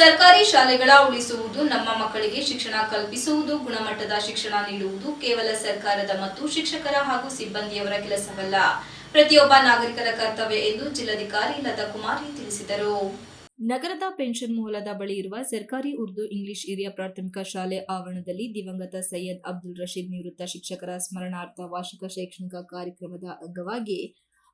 ಸರ್ಕಾರಿ ಶಾಲೆಗಳ ಉಳಿಸುವುದು ನಮ್ಮ ಮಕ್ಕಳಿಗೆ ಶಿಕ್ಷಣ ಕಲ್ಪಿಸುವುದು, ಗುಣಮಟ್ಟದ ಶಿಕ್ಷಣ ನೀಡುವುದು ಕೇವಲ ಸರ್ಕಾರದ ಮತ್ತು ಶಿಕ್ಷಕರ ಹಾಗೂ ಸಿಬ್ಬಂದಿಯವರ ಕೆಲಸವಲ್ಲ. ಪ್ರತಿಯೊಬ್ಬ ನಾಗರಿಕರ ಕರ್ತವ್ಯ ಎಂದು ಜಿಲ್ಲಾಧಿಕಾರಿ ಲತಾ ಕುಮಾರಿ ತಿಳಿಸಿದರು. ನಗರದ ಪೆನ್ಷನ್ ಮೂಲದ ಬಳಿ ಇರುವ ಸರ್ಕಾರಿ ಉರ್ದು ಇಂಗ್ಲಿಷ್ ಹಿರಿಯ ಪ್ರಾಥಮಿಕ ಶಾಲೆ ಆವರಣದಲ್ಲಿ ದಿವಂಗತ ಸೈಯದ್ ಅಬ್ದುಲ್ ರಶೀದ್ ನಿವೃತ್ತ ಶಿಕ್ಷಕರ ಸ್ಮರಣಾರ್ಥ ವಾರ್ಷಿಕ ಶೈಕ್ಷಣಿಕ ಕಾರ್ಯಕ್ರಮದ ಅಂಗವಾಗಿ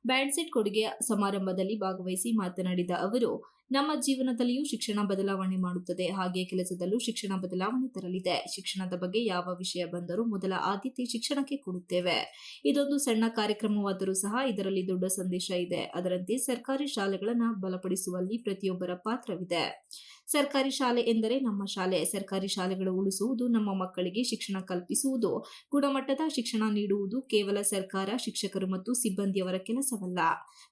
ಬ್ಯಾಂಡ್ಸೆಟ್ ಕೊಡುಗೆ ಸಮಾರಂಭದಲ್ಲಿ ಭಾಗವಹಿಸಿ ಮಾತನಾಡಿದ ಅವರು ನಮ್ಮ ಜೀವನದಲ್ಲಿಯೂ ಶಿಕ್ಷಣ ಬದಲಾವಣೆ ಮಾಡುತ್ತದೆ. ಹಾಗೆ ಕೆಲಸದಲ್ಲೂ ಶಿಕ್ಷಣ ಬದಲಾವಣೆ ತರಲಿದೆ. ಶಿಕ್ಷಣದ ಬಗ್ಗೆ ಯಾವ ವಿಷಯ ಬಂದರೂ ಮೊದಲ ಆದ್ಯತೆ ಶಿಕ್ಷಣಕ್ಕೆ ಕೊಡುತ್ತೇವೆ. ಇದೊಂದು ಸಣ್ಣ ಕಾರ್ಯಕ್ರಮವಾದರೂ ಸಹ ಇದರಲ್ಲಿ ದೊಡ್ಡ ಸಂದೇಶ ಇದೆ. ಅದರಂತೆ ಸರ್ಕಾರಿ ಶಾಲೆಗಳನ್ನು ಬಲಪಡಿಸುವಲ್ಲಿ ಪ್ರತಿಯೊಬ್ಬರ ಪಾತ್ರವಿದೆ. ಸರ್ಕಾರಿ ಶಾಲೆ ಎಂದರೆ ನಮ್ಮ ಶಾಲೆ. ಸರ್ಕಾರಿ ಶಾಲೆಗಳು ಉಳಿಸುವುದು ನಮ್ಮ ಮಕ್ಕಳಿಗೆ ಶಿಕ್ಷಣ ಕಲ್ಪಿಸುವುದು. ಗುಣಮಟ್ಟದ ಶಿಕ್ಷಣ ನೀಡುವುದು ಕೇವಲ ಸರ್ಕಾರ, ಶಿಕ್ಷಕರು ಮತ್ತು ಸಿಬ್ಬಂದಿಯವರ ಕೆಲಸವಲ್ಲ.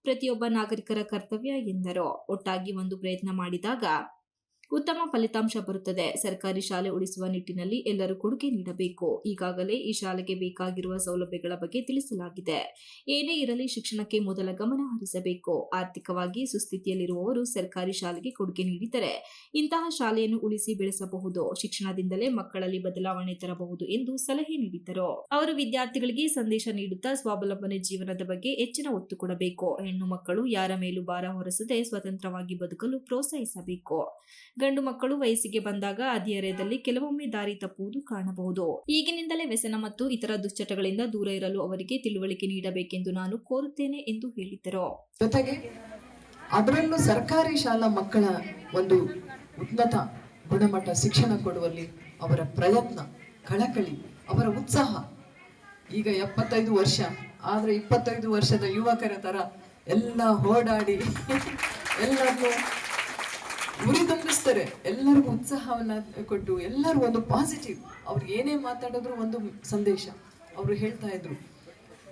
ಪ್ರತಿಯೊಬ್ಬ ನಾಗರಿಕರ ಕರ್ತವ್ಯ ಎಂದರು. ಒಟ್ಟಾಗಿ ಒಂದು ಪ್ರಯತ್ನ ಮಾಡಿದಾಗ ಉತ್ತಮ ಫಲಿತಾಂಶ ಬರುತ್ತದೆ. ಸರ್ಕಾರಿ ಶಾಲೆ ಉಳಿಸುವ ನಿಟ್ಟಿನಲ್ಲಿ ಎಲ್ಲರೂ ಕೊಡುಗೆ ನೀಡಬೇಕು. ಈಗಾಗಲೇ ಈ ಶಾಲೆಗೆ ಬೇಕಾಗಿರುವ ಸೌಲಭ್ಯಗಳ ಬಗ್ಗೆ ತಿಳಿಸಲಾಗಿದೆ. ಏನೇ ಇರಲಿ ಶಿಕ್ಷಣಕ್ಕೆ ಮೊದಲ ಗಮನ ಹರಿಸಬೇಕು. ಆರ್ಥಿಕವಾಗಿ ಸುಸ್ಥಿತಿಯಲ್ಲಿರುವವರು ಸರ್ಕಾರಿ ಶಾಲೆಗೆ ಕೊಡುಗೆ ನೀಡಿದರೆ ಇಂತಹ ಶಾಲೆಯನ್ನು ಉಳಿಸಿ ಬೆಳೆಸಬಹುದು. ಶಿಕ್ಷಣದಿಂದಲೇ ಮಕ್ಕಳಲ್ಲಿ ಬದಲಾವಣೆ ತರಬಹುದು ಎಂದು ಸಲಹೆ ನೀಡಿದ್ದರು. ಅವರು ವಿದ್ಯಾರ್ಥಿಗಳಿಗೆ ಸಂದೇಶ ನೀಡುತ್ತಾ ಸ್ವಾವಲಂಬನೆ ಜೀವನದ ಬಗ್ಗೆ ಹೆಚ್ಚಿನ ಒತ್ತು ಕೊಡಬೇಕು. ಹೆಣ್ಣು ಮಕ್ಕಳು ಯಾರ ಮೇಲೂ ಭಾರ ಹೊರಸದೆ ಸ್ವತಂತ್ರವಾಗಿ ಬದುಕಲು ಪ್ರೋತ್ಸಾಹಿಸಬೇಕು. ಗಂಡು ಮಕ್ಕಳು ವಯಸ್ಸಿಗೆ ಬಂದಾಗ ಹದಿಹರೆಯದಲ್ಲಿ ಕೆಲವೊಮ್ಮೆ ದಾರಿ ತಪ್ಪುವುದು ಕಾಣಬಹುದು. ಈಗಿನಿಂದಲೇ ವ್ಯಸನ ಮತ್ತು ಇತರ ದುಶ್ಚಟಗಳಿಂದ ದೂರ ಇರಲು ಅವರಿಗೆ ತಿಳುವಳಿಕೆ ನೀಡಬೇಕೆಂದು ನಾನು ಕೋರುತ್ತೇನೆ ಎಂದು ಹೇಳಿದ್ದರು ಜೊತೆಗೆ ಅದರಲ್ಲೂ ಸರ್ಕಾರಿ ಶಾಲಾ ಮಕ್ಕಳ ಒಂದು ಉನ್ನತ ಗುಣಮಟ್ಟ ಶಿಕ್ಷಣ ಕೊಡುವಲ್ಲಿ ಅವರ ಪ್ರಯತ್ನ, ಕಳಕಳಿ, ಅವರ ಉತ್ಸಾಹ. ಈಗ ಎಪ್ಪತ್ತೈದು ವರ್ಷ, ಆದ್ರೆ ಇಪ್ಪತ್ತೈದು ವರ್ಷದ ಯುವಕರ ತರ ಎಲ್ಲ ಓಡಾಡಿ, ಎಲ್ಲರನ್ನು ಎಲ್ಲರಿಗೂ ಉತ್ಸಾಹವನ್ನ ಕೊಟ್ಟು, ಎಲ್ಲರೂ ಒಂದು ಪಾಸಿಟಿವ್ ಅವ್ರು ಏನೇ ಮಾತಾಡಿದ್ರು ಒಂದು ಸಂದೇಶ. ಅವರು ಹೇಳ್ತಾ ಇದ್ರು.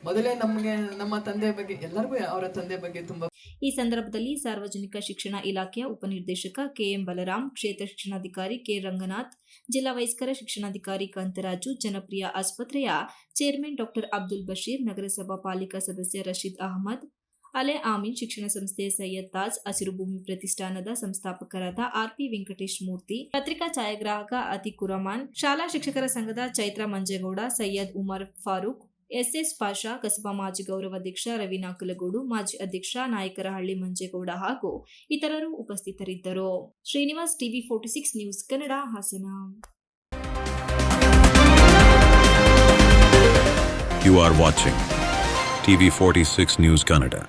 ಮೊದಲೇ ನಮಗೆ, ನಮ್ಮ ತಂದೆ ಬಗ್ಗೆ, ಎಲ್ಲರಿಗೂ ಅವರ ತಂದೆ ಬಗ್ಗೆ ತುಂಬಾ ಈ ಸಂದರ್ಭದಲ್ಲಿ ಸಾರ್ವಜನಿಕ ಶಿಕ್ಷಣ ಇಲಾಖೆಯ ಉಪನಿರ್ದೇಶಕ ಕೆಎಂ ಬಲರಾಮ್ ಕ್ಷೇತ್ರ ಶಿಕ್ಷಣಾಧಿಕಾರಿ ಕೆ ರಂಗನಾಥ್, ಜಿಲ್ಲಾ ವಯಸ್ಕರ ಶಿಕ್ಷಣಾಧಿಕಾರಿ ಕಾಂತರಾಜು, ಜನಪ್ರಿಯ ಆಸ್ಪತ್ರೆಯ ಚೇರ್ಮನ್ ಡಾಕ್ಟರ್ ಅಬ್ದುಲ್ ಬಶೀರ್, ನಗರಸಭಾ ಪಾಲಿಕಾ ಸದಸ್ಯ ರಶೀದ್ ಅಹಮದ್ ಅಲೆ ಆಮೀನ್ ಶಿಕ್ಷಣ ಸಂಸ್ಥೆಯ ಸೈಯದ್ ತಾಜ್ ಹಸಿರು ಭೂಮಿ ಪ್ರತಿಷ್ಠಾನದ ಸಂಸ್ಥಾಪಕರಾದ ಆರ್ ಪಿ ವೆಂಕಟೇಶ್ ಮೂರ್ತಿ, ಪತ್ರಿಕಾ ಛಾಯಾಗ್ರಾಹಕ ಅತಿ ಕುರಮಾನ್, ಶಾಲಾ ಶಿಕ್ಷಕರ ಸಂಘದ ಚೈತ್ರ ಮಂಜೇಗೌಡ, ಸೈಯದ್ ಉಮರ್ ಫಾರೂಕ್, ಎಸ್ಎಸ್ ಪಾಷಾ, ಕಸಬಾ ಮಾಜಿ ಗೌರವಾಧ್ಯಕ್ಷ ರವೀನಾ ಕುಲಗೋಡು ಮಾಜಿ ಅಧ್ಯಕ್ಷ ನಾಯಕರಹಳ್ಳಿ ಮಂಜೇಗೌಡ ಹಾಗೂ ಇತರರು ಉಪಸ್ಥಿತರಿದ್ದರು. Srinivas TV forty six news Kannada Hassan. You are watching TV46 news Kannada.